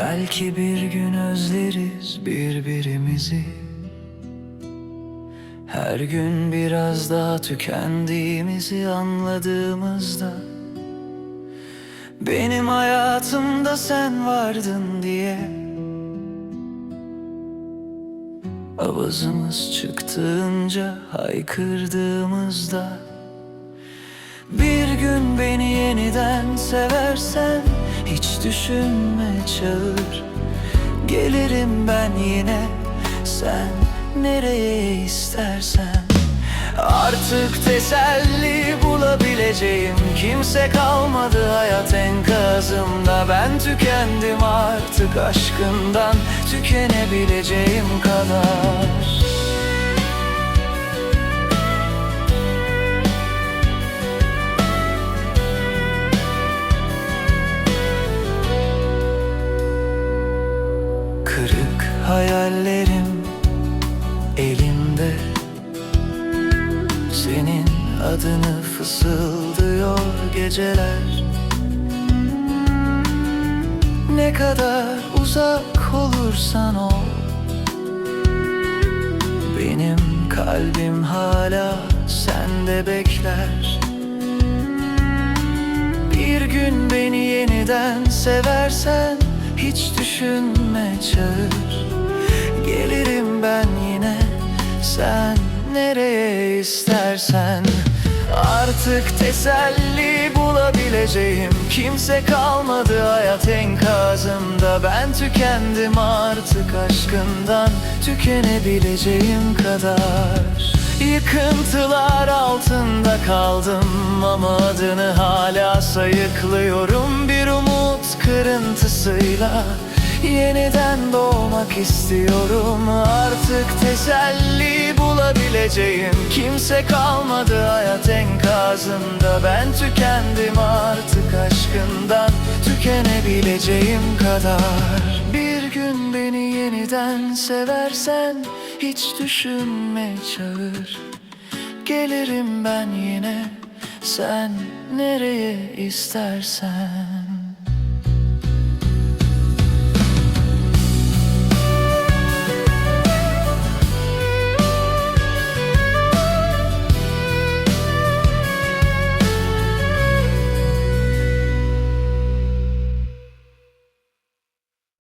Belki bir gün özleriz birbirimizi. Her gün biraz daha tükendiğimizi anladığımızda. Benim hayatımda sen vardın diye. Avazımız çıktığınca haykırdığımızda. Bir gün beni yeniden seversen hiç düşünme çağır. Gelirim ben yine. Sen nereye istersen. Artık teselli bulabileceğim Kimse kalmadı hayat enkazımda. Ben tükendim artık aşkından Tükenebileceğim kadar hayallerim elimde. Senin adını fısıldıyor geceler. Ne kadar uzak olursan ol. Benim kalbim hala sende bekler. Bir gün beni yeniden seversen Hiç düşünme çağır. Gelirim ben yine. Sen nereye istersen. Artık teselli bulabileceğim Kimse kalmadı hayat enkazımda. Ben tükendim artık aşkından Tükenebileceğim kadar. Yıkıntılar altında kaldım ama adını hala sayıklıyorum Kırıntısıyla yeniden doğmak istiyorum. Artık teselli bulabileceğim kimse kalmadı hayat enkazında. Ben tükendim artık aşkından tükenebileceğim kadar. Bir gün beni yeniden seversen hiç düşünme çağır. Gelirim ben yine sen nereye istersen